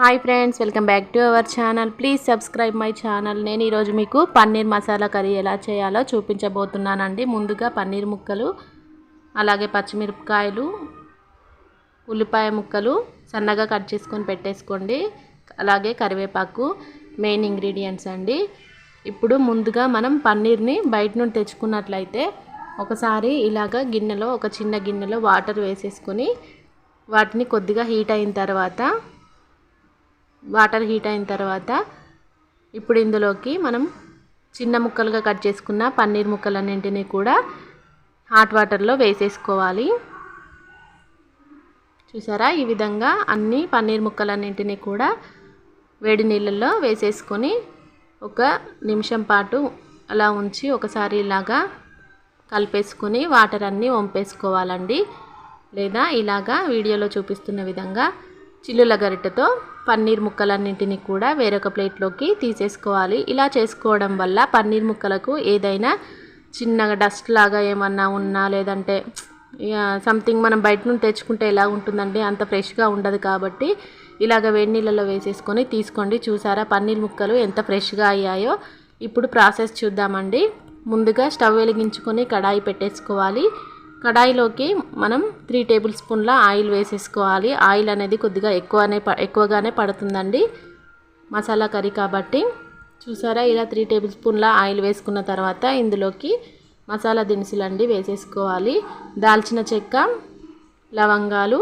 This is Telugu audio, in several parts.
Hi friends welcome back to our channel. Please subscribe my channel. నేను ఈరోజు మీకు పన్నీర్ మసాలా కర్రీ ఎలా చేయాలో చూపించబోతున్నానండి. ముందుగా పన్నీర్ ముక్కలు అలాగే పచ్చిమిరపకాయలు ఉల్లిపాయ ముక్కలు సన్నగా కట్ చేసుకొని పెట్టేసుకోండి. అలాగే కరివేపాకు మెయిన్ ఇంగ్రీడియంట్స్ అండి. ఇప్పుడు ముందుగా మనం పన్నీర్ని బయట నుండి తెచ్చుకున్నట్లయితే ఒకసారి ఇలాగ గిన్నెలో ఒక చిన్న గిన్నెలో వాటర్ వేసేసుకొని వాటిని కొద్దిగా హీట్ అయిన తర్వాత వాటర్ హీట్ అయిన తర్వాత ఇప్పుడు ఇందులోకి మనం చిన్న ముక్కలుగా కట్ చేసుకున్న పన్నీర్ ముక్కలన్నింటినీ కూడా హాట్ వాటర్లో వేసేసుకోవాలి. చూసారా? ఈ విధంగా అన్ని పన్నీర్ ముక్కలన్నింటినీ కూడా వేడి నీళ్ళల్లో వేసేసుకొని ఒక నిమిషం పాటు అలా ఉంచి ఒకసారి ఇలాగా కలిపేసుకొని వాటర్ అన్నీ వంపేసుకోవాలండి. లేదా ఇలాగా వీడియోలో చూపిస్తున్న విధంగా చిల్లుల గరిటెతో పన్నీర్ ముక్కలన్నింటినీ కూడా వేరొక ప్లేట్లోకి తీసేసుకోవాలి. ఇలా చేసుకోవడం వల్ల పన్నీర్ ముక్కలకు ఏదైనా చిన్నగా డస్ట్ లాగా ఏమన్నా ఉన్నా లేదంటే సంథింగ్ మనం బయట నుండి తెచ్చుకుంటే ఎలా ఉంటుందండి? అంత ఫ్రెష్గా ఉండదు కాబట్టి ఇలాగ వేడి నీళ్ళలో వేసేసుకొని తీసుకోండి. చూసారా పన్నీర్ ముక్కలు ఎంత ఫ్రెష్గా అయ్యాయో? ఇప్పుడు ప్రాసెస్ చూద్దామండి. ముందుగా స్టవ్ వెలిగించుకొని కడాయి పెట్టేసుకోవాలి. కడాయిలోకి మనం త్రీ టేబుల్ స్పూన్ల ఆయిల్ వేసేసుకోవాలి. ఆయిల్ అనేది కొద్దిగా ఎక్కువనే ఎక్కువగానే పడుతుందండి. మసాలా కర్రీ కాబట్టి. చూసారా ఇలా త్రీ టేబుల్ స్పూన్ల ఆయిల్ వేసుకున్న తర్వాత ఇందులోకి మసాలా దినుసులు అండి వేసేసుకోవాలి. దాల్చిన చెక్క లవంగాలు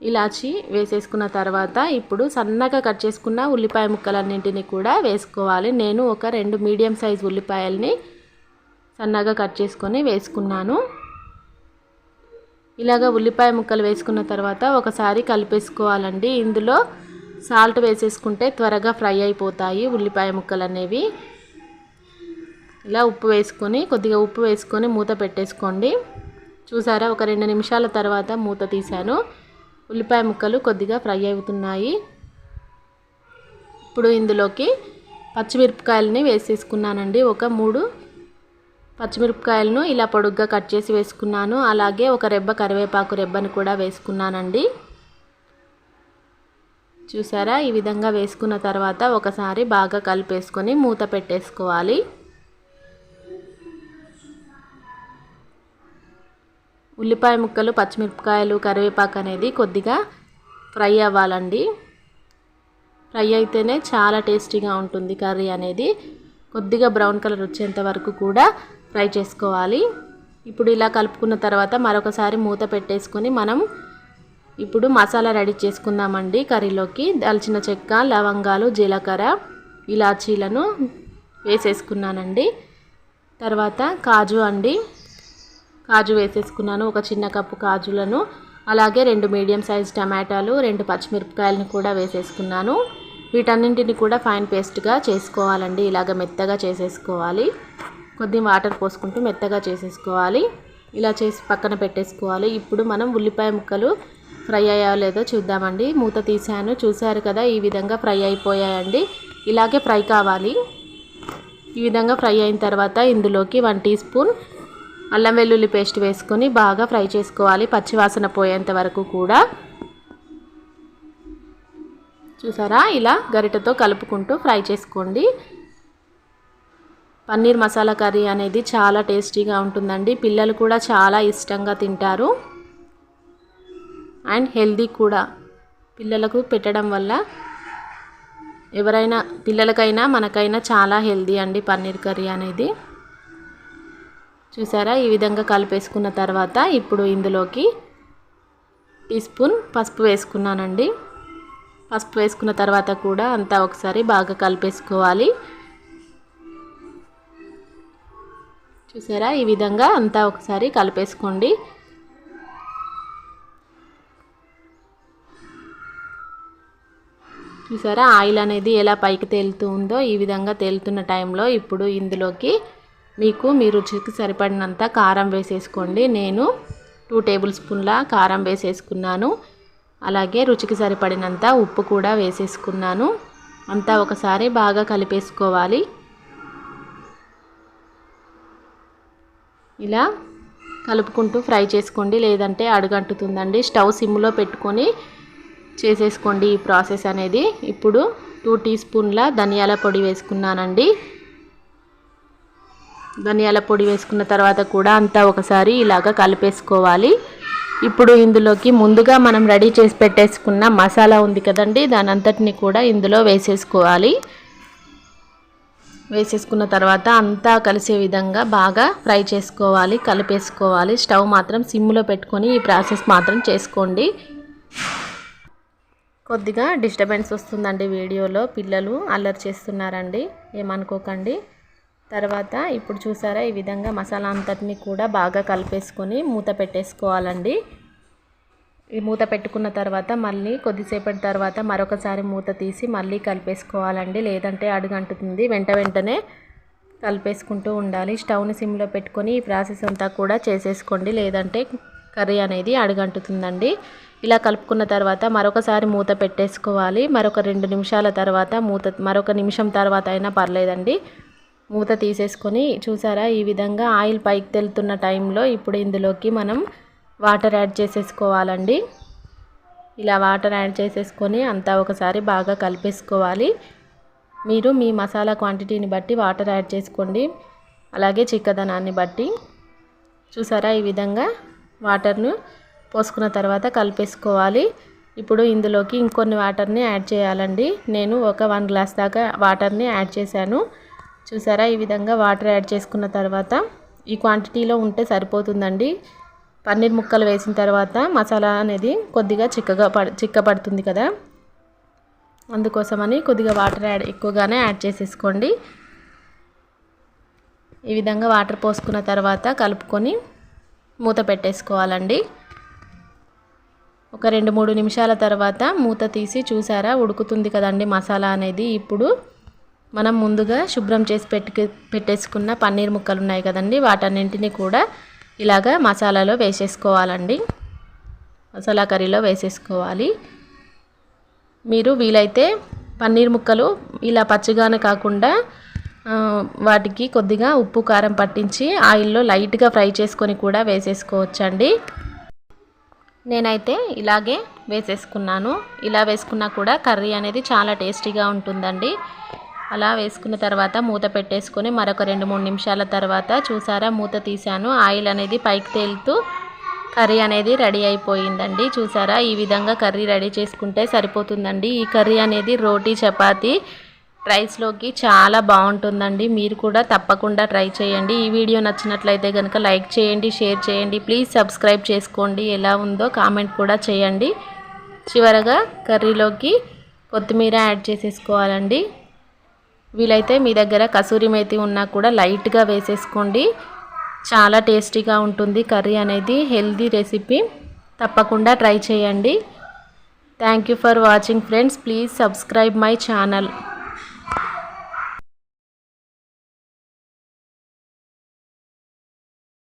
ఇలాచి వేసేసుకున్న తర్వాత ఇప్పుడు సన్నగా కట్ చేసుకున్న ఉల్లిపాయ ముక్కలన్నింటినీ కూడా వేసుకోవాలి. నేను ఒక రెండు మీడియం సైజ్ ఉల్లిపాయల్ని సన్నగా కట్ చేసుకొని వేసుకున్నాను. ఇలాగ ఉల్లిపాయ ముక్కలు వేసుకున్న తర్వాత ఒకసారి కలిపేసుకోవాలండి. ఇందులో సాల్ట్ వేసేసుకుంటే త్వరగా ఫ్రై అయిపోతాయి ఉల్లిపాయ ముక్కలు అనేవి. ఇలా ఉప్పు వేసుకొని కొద్దిగా ఉప్పు వేసుకొని మూత పెట్టేసుకోండి. చూసారా ఒక రెండు నిమిషాల తర్వాత మూత తీశాను. ఉల్లిపాయ ముక్కలు కొద్దిగా ఫ్రై అవుతున్నాయి. ఇప్పుడు ఇందులోకి పచ్చిమిరపకాయలని వేసేసుకున్నానండి. ఒక మూడు పచ్చిమిరపకాయలను ఇలా పొడుగ్గా కట్ చేసి వేసుకున్నాను. అలాగే ఒక రెబ్బ కరివేపాకు రెబ్బను కూడా వేసుకున్నానండి. చూసారా? ఈ విధంగా వేసుకున్న తర్వాత ఒకసారి బాగా కలిపేసుకొని మూత పెట్టేసుకోవాలి. ఉల్లిపాయ ముక్కలు పచ్చిమిరపకాయలు కరివేపాకు అనేది కొద్దిగా ఫ్రై అవ్వాలండి. ఫ్రై అయితేనే చాలా టేస్టీగా ఉంటుంది కర్రీ అనేది. కొద్దిగా బ్రౌన్ కలర్ వచ్చేంత వరకు కూడా ఫ్రై చేసుకోవాలి. ఇప్పుడు ఇలా కలుపుకున్న తర్వాత మరొకసారి మూత పెట్టేసుకొని మనం ఇప్పుడు మసాలా రెడీ చేసుకుందామండి కర్రీలోకి. దాల్చిన చెక్క లవంగాలు జీలకర్ర ఇలాచీలను వేసేసుకున్నానండి. తర్వాత కాజు అండి. కాజు వేసేసుకున్నాను ఒక చిన్న కప్పు కాజులను. అలాగే రెండు మీడియం సైజ్ టమాటాలు రెండు పచ్చిమిరపకాయలను కూడా వేసేసుకున్నాను. వీటన్నింటిని కూడా ఫైన్ పేస్ట్గా చేసుకోవాలండి. ఇలాగ మెత్తగా చేసేసుకోవాలి. కొద్ది వాటర్ పోసుకుంటూ మెత్తగా చేసేసుకోవాలి. ఇలా చేసి పక్కన పెట్టేసుకోవాలి. ఇప్పుడు మనం ఉల్లిపాయ ముక్కలు ఫ్రై అయ్యాయో లేదో చూద్దామండి. మూత తీసాను చూసారు కదా ఈ విధంగా ఫ్రై అయిపోయాయండి. ఇలాగే ఫ్రై కావాలి. ఈ విధంగా ఫ్రై అయిన తర్వాత ఇందులోకి వన్ టీ స్పూన్ అల్లం వెల్లుల్లి పేస్ట్ వేసుకొని బాగా ఫ్రై చేసుకోవాలి. పచ్చివాసన పోయేంత వరకు కూడా. చూసారా? ఇలా గరిటతో కలుపుకుంటూ ఫ్రై చేసుకోండి. పన్నీర్ మసాలా కర్రీ అనేది చాలా టేస్టీగా ఉంటుందండి. పిల్లలు కూడా చాలా ఇష్టంగా తింటారు. అండ్ హెల్దీ కూడా పిల్లలకు పెట్టడం వల్ల ఎవరైనా పిల్లలకైనా మనకైనా చాలా హెల్దీ అండి పన్నీర్ కర్రీ అనేది. చూసారా? ఈ విధంగా కలిపేసుకున్న తర్వాత ఇప్పుడు ఇందులోకి టీ స్పూన్ పసుపు వేసుకున్నానండి. పసుపు వేసుకున్న తర్వాత కూడా అంతా ఒకసారి బాగా కలిపేసుకోవాలి. చూసారా? ఈ విధంగా అంతా ఒకసారి కలిపేసుకోండి. చూసారా? ఆయిల్ అనేది ఎలా పైకి తేలుతూ ఉందో ఈ విధంగా తేలుతున్న టైంలో ఇప్పుడు ఇందులోకి మీకు మీ రుచికి సరిపడినంత కారం వేసేసుకోండి. నేను టూ టేబుల్ స్పూన్ల కారం వేసేసుకున్నాను. అలాగే రుచికి సరిపడినంత ఉప్పు కూడా వేసేసుకున్నాను. అంతా ఒకసారి బాగా కలిపేసుకోవాలి. ఇలా కలుపుకుంటూ ఫ్రై చేసుకోండి. లేదంటే అడుగంటుతుందండి. స్టవ్ సిమ్లో పెట్టుకొని చేసేసుకోండి ఈ ప్రాసెస్ అనేది. ఇప్పుడు టూ టీ స్పూన్ల ధనియాల పొడి వేసుకున్నానండి. ధనియాల పొడి వేసుకున్న తర్వాత కూడా అంతా ఒకసారి ఇలాగ కలిపేసుకోవాలి. ఇప్పుడు ఇందులోకి ముందుగా మనం రెడీ చేసి పెట్టేసుకున్న మసాలా ఉంది కదండి. దాని అంతటిని కూడా ఇందులో వేసేసుకోవాలి. వేసేసుకున్న తర్వాత అంతా కలిసే విధంగా బాగా ఫ్రై చేసుకోవాలి కలిపేసుకోవాలి. స్టవ్ మాత్రం సిమ్లో పెట్టుకొని ఈ ప్రాసెస్ మాత్రం చేసుకోండి. కొద్దిగా డిస్టర్బెన్స్ వస్తుందండి వీడియోలో. పిల్లలు అల్లరి చేస్తున్నారండి. ఏమనుకోకండి. తర్వాత ఇప్పుడు చూసారా ఈ విధంగా మసాలా అంతటిని కూడా బాగా కలిపేసుకొని మూత పెట్టేసుకోవాలండి. ఈ మూత పెట్టుకున్న తర్వాత మళ్ళీ కొద్దిసేపటి తర్వాత మరొకసారి మూత తీసి మళ్ళీ కలిపేసుకోవాలండి. లేదంటే అడుగంటుతుంది. వెంట వెంటనే కలిపేసుకుంటూ ఉండాలి. స్టవ్ని సిమ్లో పెట్టుకొని ఈ ప్రాసెస్ అంతా కూడా చేసేసుకోండి. లేదంటే కర్రీ అనేది అడుగంటుతుందండి. ఇలా కలుపుకున్న తర్వాత మరొకసారి మూత పెట్టేసుకోవాలి. మరొక రెండు నిమిషాల తర్వాత మూత మరొక నిమిషం తర్వాత అయినా పర్లేదండి. మూత తీసేసుకొని చూసారా? ఈ విధంగా ఆయిల్ పైకి తెలుతున్న టైంలో ఇప్పుడు ఇందులోకి మనం వాటర్ యాడ్ చేసేసుకోవాలండి. ఇలా వాటర్ యాడ్ చేసేసుకొని అంతా ఒకసారి బాగా కలిపేసుకోవాలి. మీరు మీ మసాలా క్వాంటిటీని బట్టి వాటర్ యాడ్ చేసుకోండి. అలాగే చిక్కదనాన్ని బట్టి. చూసారా ఈ విధంగా వాటర్ను పోసుకున్న తర్వాత కలిపేసుకోవాలి. ఇప్పుడు ఇందులోకి ఇంకొన్ని వాటర్ని యాడ్ చేయాలండి. నేను ఒక వన్ గ్లాస్ దాకా వాటర్ని యాడ్ చేశాను. చూసారా ఈ విధంగా వాటర్ యాడ్ చేసుకున్న తర్వాత ఈ క్వాంటిటీలో ఉంటే సరిపోతుందండి. పన్నీర్ ముక్కలు వేసిన తర్వాత మసాలా అనేది కొద్దిగా చిక్కగా పడ చిక్కపడుతుంది కదా. అందుకోసమని కొద్దిగా వాటర్ యాడ్ ఎక్కువగానే యాడ్ చేసేసుకోండి. ఈ విధంగా వాటర్ పోసుకున్న తర్వాత కలుపుకొని మూత పెట్టేసుకోవాలండి. ఒక రెండు మూడు నిమిషాల తర్వాత మూత తీసి చూసారా ఉడుకుతుంది కదండి మసాలా అనేది. ఇప్పుడు మనం ముందుగా శుభ్రం చేసి పెట్టుకు పెట్టేసుకున్న పన్నీర్ ముక్కలు ఉన్నాయి కదండి వాటన్నింటినీ కూడా ఇలాగ మసాలాలో వేసేసుకోవాలండి. మసాలా కర్రీలో వేసేసుకోవాలి. మీరు వీలైతే పన్నీర్ ముక్కలు ఇలా పచ్చిగానే కాకుండా వాటికి కొద్దిగా ఉప్పు కారం పట్టించి ఆయిల్లో లైట్గా ఫ్రై చేసుకొని కూడా వేసేసుకోవచ్చండి. నేనైతే ఇలాగే వేసేసుకున్నాను. ఇలా వేసుకున్నా కూడా కర్రీ అనేది చాలా టేస్టీగా ఉంటుందండి. అలా వేసుకున్న తర్వాత మూత పెట్టేసుకొని మరొక రెండు మూడు నిమిషాల తర్వాత చూసారా మూత తీశాను. ఆయిల్ అనేది పైకి తేలుతూ కర్రీ అనేది రెడీ అయిపోయిందండి. చూసారా ఈ విధంగా కర్రీ రెడీ చేసుకుంటే సరిపోతుందండి. ఈ కర్రీ అనేది రోటీ చపాతి రైస్లోకి చాలా బాగుంటుందండి. మీరు కూడా తప్పకుండా ట్రై చేయండి. ఈ వీడియో నచ్చినట్లయితే కనుక లైక్ చేయండి షేర్ చేయండి. ప్లీజ్ సబ్స్క్రైబ్ చేసుకోండి. ఎలా ఉందో కామెంట్ కూడా చేయండి. చివరగా కర్రీలోకి కొత్తిమీర యాడ్ చేసేసుకోవాలండి. వీలైతే మీ దగ్గర కసూరి మేతి ఉన్నా కూడా లైట్గా వేసేసుకోండి. చాలా టేస్టీగా ఉంటుంది కర్రీ అనేది. Healthy recipe. తప్పకుండా ట్రై చేయండి. Thank you for watching friends. Please subscribe my channel.